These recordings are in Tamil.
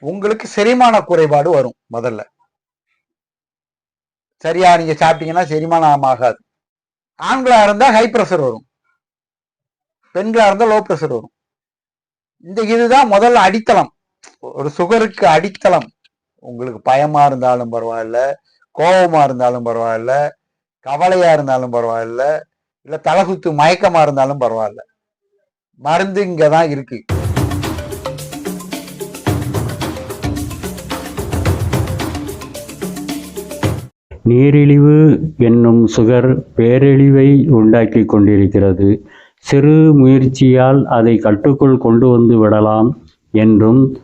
உங்களுக்கு செரிமான குறைபாடு வரும் முதல்ல. சரியா? நீங்க சாப்பிட்டீங்கன்னா செரிமானம் ஆகாது. ஆண்களா இருந்தா ஹை பிரஷர் வரும். பெண்களா இருந்தா லோ பிரஷர் வரும். இந்த இதுதான் முதல்ல அடித்தளம். ஒரு சுகருக்கு அடித்தளம். உங்களுக்கு பயமா இருந்தாலும் பரவாயில்ல கோபமா இருந்தாலும் பரவாயில்ல கவலையா இருந்தாலும் பரவாயில்ல இல்ல தலகுத்து மயக்கமா இருந்தாலும் பரவாயில்ல. மருந்து இங்கதான் இருக்கு. நீரிழிவு என்னும் சுகர் பேரழிவை உண்டாக்கி கொண்டிருக்கிறது. சிறு முயற்சியால் அதை கட்டுக்குள் கொண்டு வந்து விடலாம் என்றும்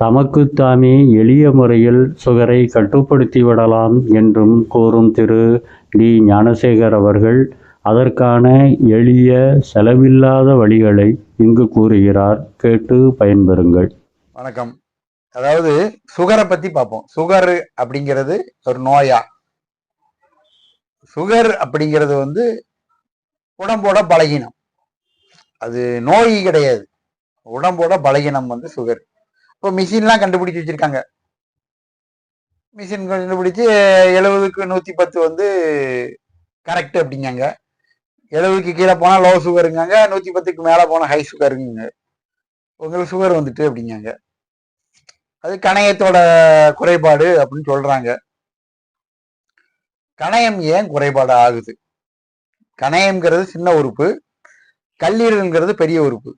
தமக்குத்தாமே எளிய முறையில் சுகரை கட்டுப்படுத்தி விடலாம் என்றும் கூறும் திரு. டி. ஞானசேகர் அவர்கள் அதற்கான எளிய செலவில்லாத வழிகளை இங்கு கூறுகிறார். கேட்டு பயன்பெறுங்கள். வணக்கம். அதாவது சுகரை பத்தி பார்ப்போம். சுகர் அப்படிங்கிறது ஒரு நோயா. சுகர் அப்படிங்கிறது வந்து உடம்போட பலகீனம். அது நோய் கிடையாது. உடம்போட பலகீனம் வந்து சுகர். இப்போ மிஷின்லாம் கண்டுபிடிச்சு வச்சுருக்காங்க. மிஷின் கண்டுபிடிச்சி எழுபதுக்கு நூற்றி பத்து வந்து கரெக்ட் அப்படிங்காங்க. எழுபதுக்கு கீழே போனால் லோ சுகருங்காங்க நூற்றி பத்துக்கு மேலே போனால் ஹை சுகருங்க உங்களுக்கு சுகர் வந்துட்டு அப்படிங்காங்க. அது கணையத்தோட குறைபாடு அப்படின்னு சொல்கிறாங்க கணையம் ஏன் குறைபாடு ஆகுது? கணையம்ங்கிறது சின்ன உறுப்பு கல்லீரல்ங்கிறது பெரிய உறுப்பு.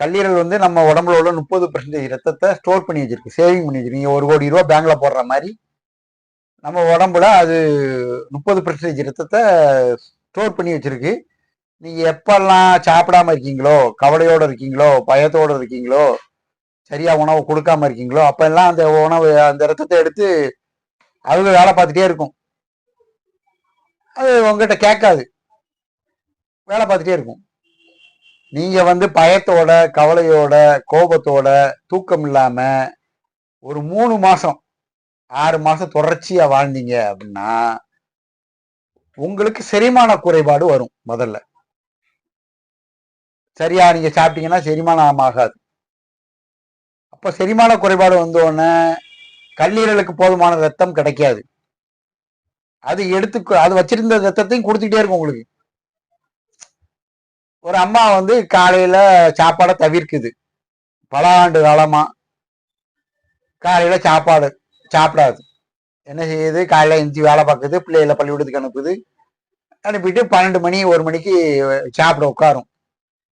கல்லீரல் வந்து நம்ம உடம்புல உள்ள முப்பது பர்சன்டேஜ் ரத்தத்தை ஸ்டோர் பண்ணி வச்சிருக்கு சேவிங் பண்ணி வச்சிருக்கு. ஒரு கோடி ரூபா பேங்க்ல போடுற மாதிரி நம்ம உடம்புல அது முப்பது பர்சன்டேஜ் ரத்தத்தை ஸ்டோர் பண்ணி வச்சிருக்கு. நீங்க எப்பெல்லாம் சாப்பிடாம இருக்கீங்களோ கவலையோட இருக்கீங்களோ பயத்தோட இருக்கீங்களோ சரியா உணவு கொடுக்காம இருக்கீங்களோ அப்பெல்லாம் அந்த உணவு அந்த ரத்தத்தை எடுத்து அவங்க வேலை பார்த்துட்டே இருக்கும். அது உங்ககிட்ட கேட்காது. வேலை பார்த்துட்டே இருக்கும். நீங்க வந்து பயத்தோட கவலையோட கோபத்தோட தூக்கம் இல்லாம ஒரு மூணு மாசம் ஆறு மாசம் தொடர்ச்சியா வாழ்ந்தீங்க அப்படின்னா உங்களுக்கு செரிமான குறைபாடு வரும் முதல்ல. சரியா நீங்க சாப்பிட்டீங்கன்னா செரிமானம் ஆகாது. அப்போ செரிமான குறைபாடு வந்தோடனே கல்லீரலுக்கு போதுமான ரத்தம் கிடைக்காது. அது எடுத்து அது வச்சிருந்த ரத்தத்தையும் கொடுத்துட்டே இருக்கும் உங்களுக்கு. ஒரு அம்மா வந்து காலையில சாப்பாடை தவிர்க்குது. பல ஆண்டு காலமா காலையில சாப்பாடு சாப்பிடாது. என்ன செய்யுது? காலையில எஞ்சி வேலை பார்க்குது பிள்ளைகளை பள்ளிக்கூடத்துக்கு அனுப்புது. அனுப்பிட்டு பன்னெண்டு மணி ஒரு மணிக்கு சாப்பிட உட்காரும்.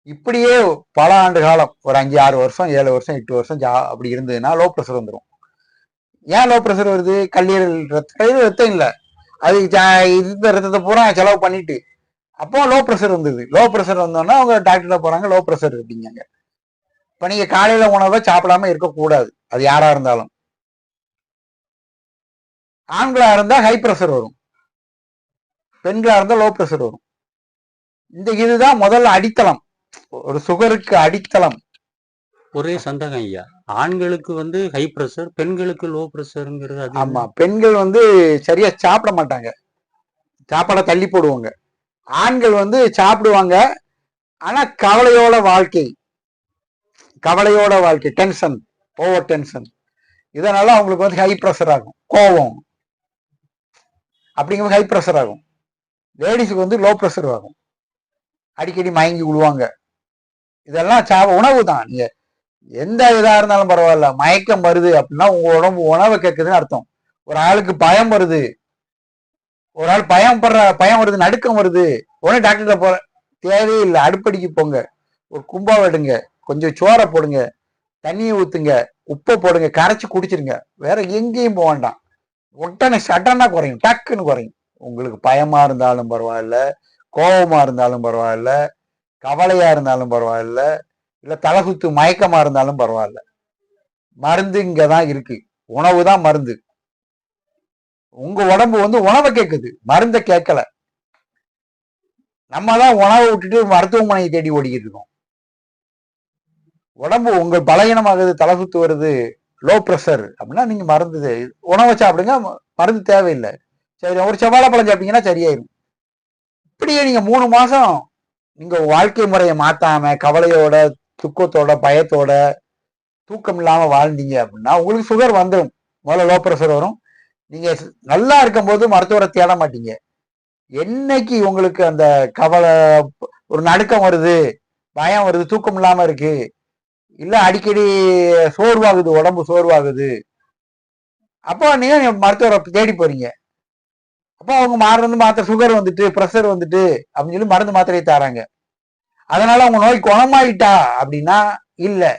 இப்படியே பல ஆண்டு காலம் ஒரு அஞ்சு ஆறு வருஷம் ஏழு வருஷம் எட்டு வருஷம் ஜா அப்படி இருந்ததுன்னா லோ ப்ரெஷர் வந்துடும் ஏன் லோ ப்ரெஷர் வருது? கல்லீரல் ரத்த கல்லீரல் ரத்தம் இல்லை. அது இந்த ரத்தத்தை பூரா செலவு பண்ணிட்டு. அப்போ லோ ப்ரெஷர் வந்தது. லோ ப்ரெஷர் வந்தோன்னா அவங்க டாக்டர்ல போறாங்க லோ ப்ரெஷர் அப்படிங்க இப்போ நீங்க காலையில உணவை சாப்பிடாம இருக்கக்கூடாது. அது யாரா இருந்தாலும். ஆண்களா இருந்தா ஹை ப்ரெஷர் வரும். பெண்களா இருந்தா லோ ப்ரெஷர் வரும். இந்த இதுதான் முதல்ல அடித்தளம். ஒரு சுகருக்கு அடித்தளம். ஒரே சந்தகம் ஐயா. ஆண்களுக்கு வந்து ஹை பிரஷர் பெண்களுக்கு லோ பிரஷருங்கிறது அது ஆமா பெண்கள் வந்து சரியா சாப்பிட மாட்டாங்க. சாப்பாடை தள்ளி போடுவாங்க. ஆண்கள் வந்து சாப்பிடுவாங்க. ஆனா கவலையோட வாழ்க்கை கவலையோட வாழ்க்கை டென்ஷன் ஓவர் டென்ஷன் இதனால அவங்களுக்கு வந்து ஹை ப்ரெஷர் ஆகும். கோபம். அப்படிங்கும்போது ஹை ப்ரெஷர் ஆகும். லேடிஸுக்கு வந்து லோ ப்ரெஷர் ஆகும். அடிக்கடி மயங்கி விழுவாங்க இதெல்லாம் சா உணவு தான் நீங்க எந்த இதாக இருந்தாலும் பரவாயில்ல. மயக்கம் வருது அப்படின்னா உங்க உடம்பு உணவை கேட்குதுன்னு அர்த்தம். ஒரு ஆளுக்கு பயம் வருது. ஒரு ஆள் பயம் படுற பயம் வருது நடுக்கம் வருது. உடனே டாக்டர்கிட்ட போற தேவையில்லை அடுப்படிக்கு போங்க. ஒரு கும்பா விடுங்க. கொஞ்சம் சோறை போடுங்க. தண்ணியை ஊத்துங்க. உப்பை போடுங்க. கரைச்சி குடிச்சிருங்க. வேற எங்கேயும் போக வேண்டாம். உடனே சடனா குறையும். டக்குன்னு குறையும். உங்களுக்கு பயமா இருந்தாலும் பரவாயில்ல. கோபமா இருந்தாலும் பரவாயில்ல. கவலையா இருந்தாலும் பரவாயில்ல. இல்லை தலகுத்து மயக்கமாக இருந்தாலும் பரவாயில்ல. மருந்து இங்கே தான் இருக்கு. உணவு தான் மருந்து. உங்க உடம்பு வந்து உணவை கேட்குது மருந்தை கேட்கல நம்ம தான் உணவை விட்டுட்டு மருத்துவமனையை தேடி ஓடிக்கிட்டு இருக்கோம். உடம்பு உங்கள் பலகீனமாகுது தலை சுத்து வருது லோ ப்ரெஷர் அப்படின்னா நீங்க மருந்து உணவை சாப்பிடுங்க மருந்து தேவையில்லை. சரி ஒரு செவ்வாழை பழம் சாப்பிட்டீங்கன்னா சரியாயிடும் இப்படியே நீங்க மூணு மாசம் நீங்க வாழ்க்கை முறையை மாத்தாம கவலையோட துக்கத்தோட பயத்தோட தூக்கம் இல்லாம வாழ்ந்தீங்க அப்படின்னா உங்களுக்கு சுகர் வந்துடும் முதல்ல லோ ப்ரெஷர் வரும். நீங்க நல்லா இருக்கும்போது மருத்துவரை தேட மாட்டீங்க. என்னைக்கு உங்களுக்கு அந்த கவலை ஒரு நடுக்கம் வருது பயம் வருது தூக்கம் இல்லாம இருக்கு இல்ல அடிக்கடி சோர்வாகுது உடம்பு சோர்வாகுது அப்போ நீங்க மருத்துவரை தேடி போறீங்க. அப்போ அவங்க மருந்து மாத்திரை சுகர் வந்துட்டு ப்ரெஷர் வந்துட்டு அப்படின்னு சொல்லி மருந்து மாத்திரையை தராங்க. அதனால உங்க நோய் குணமாயிட்டா அப்படின்னா இல்லை.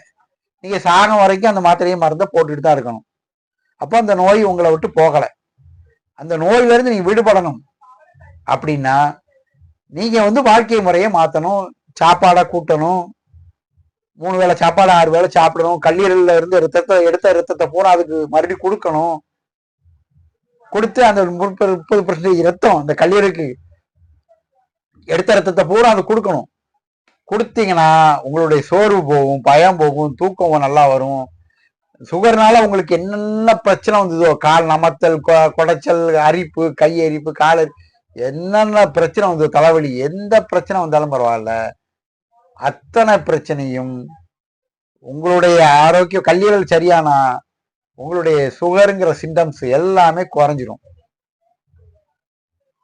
நீங்க சாகம் வரைக்கும் அந்த மாத்திரையை மருந்தை போட்டுட்டு தான் இருக்கணும். அப்போ அந்த நோய் உங்களை விட்டு போகலை. அந்த நோயிலிருந்து நீங்க விடுபடணும். அப்படின்னா நீங்க வந்து வாழ்க்கை முறையை மாத்தணும். சாப்பாடை கூட்டணும். மூணு வேளை சாப்பாடு ஆறு வேளை சாப்பிடணும். கல்லீரல்ல இருந்து ரத்தத்தை எடுத்த ரத்தத்தை பூரா அதுக்கு மறுபடியும் கொடுக்கணும். கொடுத்து அந்த முப்பது முப்பது பர்சன்டேஜ் ரத்தம் அந்த கல்லீரலுக்கு எடுத்த ரத்தத்தை பூரா அது கொடுக்கணும். கொடுத்தீங்கன்னா உங்களுடைய சோர்வு போகும் பயம் போகும் தூக்கம் நல்லா வரும். சுகர்னால உங்களுக்கு என்னென்ன பிரச்சனை வந்ததோ கால் நமத்தல் கொ- குடைச்சல் அரிப்பு கை அரிப்பு கால் என்னென்ன பிரச்சனை வந்ததோ தலைவலி எந்த பிரச்சனை வந்தாலும் பரவாயில்ல. அத்தனை பிரச்சனையும் உங்களுடைய ஆரோக்கியம் கல்லீரல் சரியானா உங்களுடைய சுகருங்கிற சிம்டம்ஸ் எல்லாமே குறைஞ்சிரும்.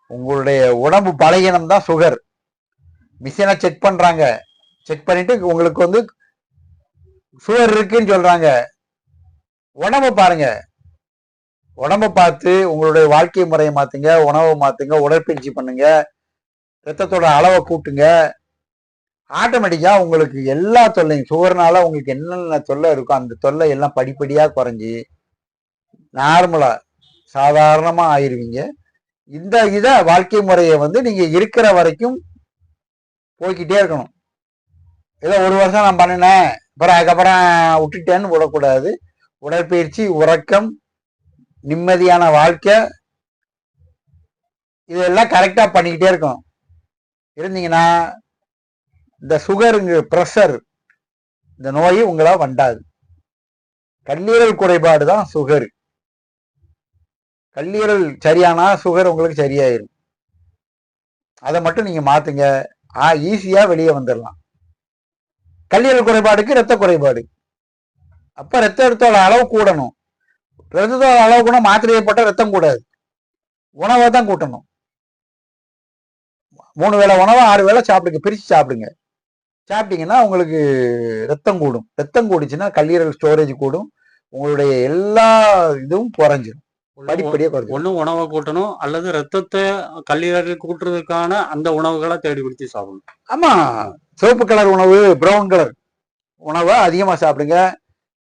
உங்களுடைய உடம்பு பலகீனம் தான் சுகர். மிஷினை செக் பண்றாங்க. செக் பண்ணிட்டு உங்களுக்கு வந்து சுகர் இருக்குன்னு சொல்றாங்க. உடம்ப பாருங்க. உடம்ப பார்த்து உங்களுடைய வாழ்க்கை முறையை மாத்துங்க உணவை மாத்துங்க உடற்பயிற்சி பண்ணுங்க ரத்தத்தோட அளவை கூட்டுங்க. ஆட்டோமேட்டிக்கா உங்களுக்கு எல்லா தொல்லையும் சுகர்னால உங்களுக்கு என்னென்ன தொல்லை இருக்கோ அந்த தொல்லை எல்லாம் படிப்படியா குறைஞ்சி நார்மலா சாதாரணமா ஆயிருவீங்க. இந்த இதை வாழ்க்கை முறையை வந்து நீங்க இருக்கிற வரைக்கும் போய்க்கிட்டே இருக்கணும். ஏதோ ஒரு வருஷம் நான் பண்ணினேன். அப்புறம் அதுக்கப்புறம் விட்டுட்டேன்னு விடக்கூடாது. உடற்பயிற்சி உறக்கம் நிம்மதியான வாழ்க்கை. இதெல்லாம் கரெக்டாக பண்ணிக்கிட்டே இருக்கணும். இருந்தீங்கன்னா இந்த சுகருங்க ப்ரெஷர் இந்த நோய் உங்களா வண்டாது. கல்லீரல் குறைபாடு தான் சுகர் கல்லீரல் சரியானா சுகர் உங்களுக்கு சரியாயிரும். அதை மட்டும் நீங்கள் மாற்றுங்க ஆ ஈஸியா வெளியே வந்துடலாம் கல்லீரல் குறைபாடுக்கு ரத்த குறைபாடு. அப்ப ரத்தத்தோட அளவு கூடணும். ரத்தத்தோட அளவு கூட மாத்திரையை போட்டால் ரத்தம் கூடாது. உணவை தான் கூட்டணும். மூணு வேளை உணவை ஆறு வேளை சாப்பிடுங்க. பிரித்து சாப்பிடுங்க. சாப்பிட்டீங்கன்னா உங்களுக்கு ரத்தம் கூடும். ரத்தம் கூடுச்சுன்னா கல்லீரல் ஸ்டோரேஜ் கூடும். உங்களுடைய எல்லா இதுவும் குறைஞ்சிடும் படிப்படியா குறைஞ்சிரும். ஒண்ணு உணவை கூட்டணும் அல்லது ரத்தத்தை கல்லீரல் கூட்டுறதுக்கான அந்த உணவுகளை தேடி பிடிச்சி சாப்பிடணும். ஆமா. சிவப்பு கலர் உணவு பிரவுன் கலர் உணவை அதிகமா சாப்பிடுங்க.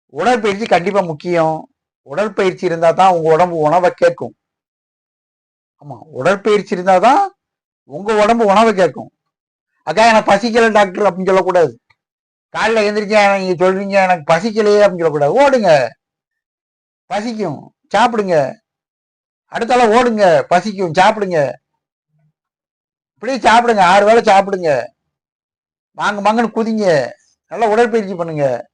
உடற்பயிற்சி கண்டிப்பா முக்கியம். உடற்பயிற்சி இருந்தா தான் உங்க உடம்பு உணவை கேட்கும். ஆமா உடற்பயிற்சி இருந்தா தான் உங்க உடம்பு உணவை கேட்கும். அக்கா எனக்கு பசிக்கல டாக்டர் அப்படின்னு சொல்லக்கூடாது. காலைல எந்திரிச்சா நீங்க சொல்றீங்க எனக்கு பசிக்கலையே அப்படின்னு சொல்லக்கூடாது. ஓடுங்க. பசிக்கும். சாப்பிடுங்க. அடுத்தால ஓடுங்க பசிக்கும் சாப்பிடுங்க. இப்படியே சாப்பிடுங்க ஆறு வேளை சாப்பிடுங்க. மாங்க மாங்கன்னு குதிங்க. நல்லா உடற்பயிற்சி பண்ணுங்க.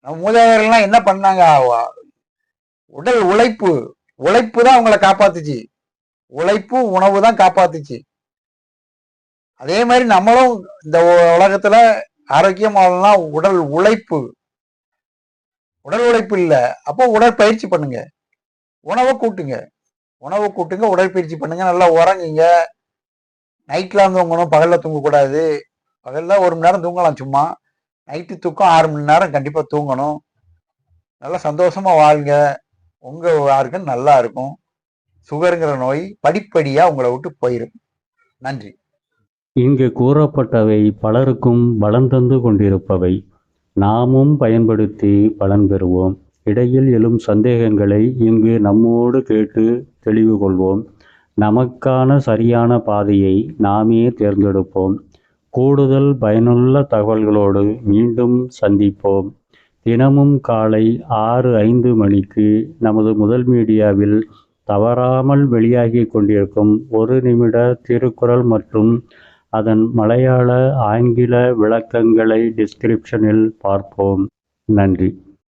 நம்ம மூதாதையர்கள்லாம் என்ன பண்ணாங்க? உடல் உழைப்பு உழைப்பு தான் அவங்கள காப்பாத்துச்சு. உழைப்பு உணவு தான் காப்பாத்துச்சு. அதே மாதிரி நம்மளும் இந்த உ- உலகத்துல ஆரோக்கியமாகலாம் உடல் உழைப்பு. உடல் உழைப்பு இல்லை. அப்போ உடற்பயிற்சி பண்ணுங்க. உணவை கூட்டுங்க. உணவை கூட்டுங்க உடற்பயிற்சி பண்ணுங்க. நல்லா உறங்குங்க. நைட்ல தூங்கணும். பகல்ல தூங்கக்கூடாது. பகல்ல ஒரு மணி நேரம் தூங்கலாம் சும்மா. நைட்டு தூக்கம் ஆறு மணி நேரம் கண்டிப்பா தூங்கணும். நல்லா சந்தோஷமா வாழ்ங்க. உங்க யாருக்கும் நல்லா இருக்கும். சுகருங்கிற நோய் படிப்படியா உங்களை விட்டு போயிடும் நன்றி. இங்கு கூறப்பட்டவை பலருக்கும் பலன் தந்து கொண்டிருப்பவை. நாமும் பயன்படுத்தி பலன் பெறுவோம். இடையில் எழும் சந்தேகங்களை இங்கு நம்மோடு கேட்டு தெளிவு கொள்வோம். நமக்கான சரியான பாதையை நாமே தேர்ந்தெடுப்போம். கூடுதல் பயனுள்ள தகவல்களோடு மீண்டும் சந்திப்போம். தினமும் காலை ஆறு ஐந்து மணிக்கு நமது முதல் மீடியாவில் தவறாமல் வெளியாகி கொண்டிருக்கும் ஒரு நிமிட திருக்குறள் மற்றும் அதன் மலையாள ஆங்கில விளக்கங்களை டிஸ்கிரிப்ஷனில் பார்ப்போம். நன்றி.